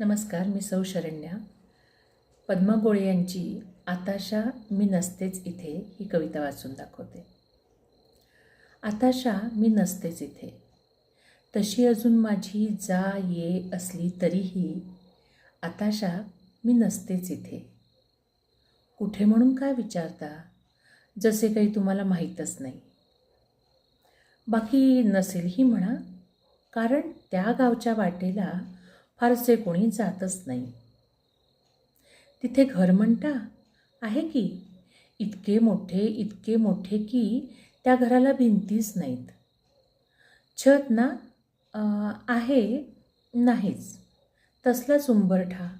नमस्कार मी सौ शरण्या. पद्मा गोळे यांची आताशा मी नसतेच इथे ही कविता वाचून दाखवते. आताशा मी नसतेच इथे. तशी अजून माझी जा ये असली तरीही आताशा मी नसतेच इथे. कुठे म्हणून काय विचारता? जसे काही तुम्हाला माहीतच नाही. बाकी नसेलही म्हणा कारण त्या गावच्या वाटेला फारसे कोणी जातच नाही. तिथे घर म्हणता आहे की? इतके मोठे इतके मोठे की त्या घराला भिंतीच नाहीत. छत ना आहे नाहीच. तसलाच उंबरठा.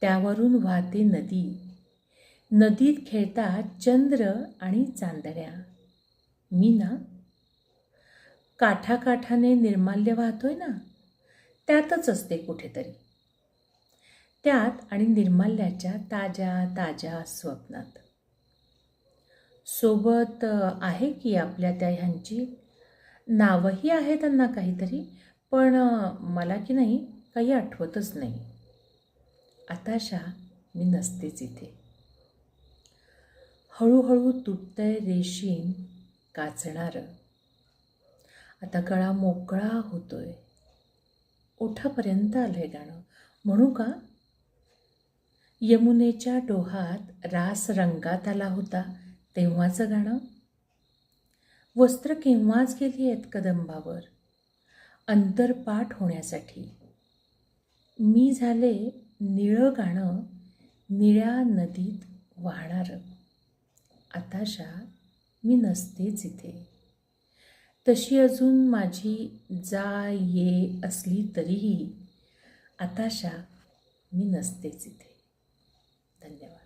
त्यावरून वाहते नदी. नदीत खेळतात चंद्र आणि चांदण्या. मी ना? काठाकाठाने निर्माल्य वाहतोय ना? त्यातच असते कुठेतरी. त्यात आणि निर्माल्याच्या ताज्या ताज्या स्वप्नात. सोबत आहे की आपल्या त्या ह्यांची? नावंही आहे त्यांना काहीतरी पण मला की नाही काही आठवतच नाही. आताशा मी नसतेच इथे. हळूहळू तुटतंय रेशीम काचणारं. आता गळा मोकळा होतोय. ओठापर्यंत आहे गाणं. म्हणू का? यमुनेच्या डोहात रास रंगात आला होता तेव्हाचं गाणं. वस्त्र केव्हाच गेली आहेत कदंबावर? अंतरपाठ होण्यासाठी. मी झाले निळं गाणं निळ्या नदीत वाहणारं. आताशा मी नसतेच इथे. तशी अजून माझी जा ये असली तरीही आताशा मी नसतेच इथे. धन्यवाद.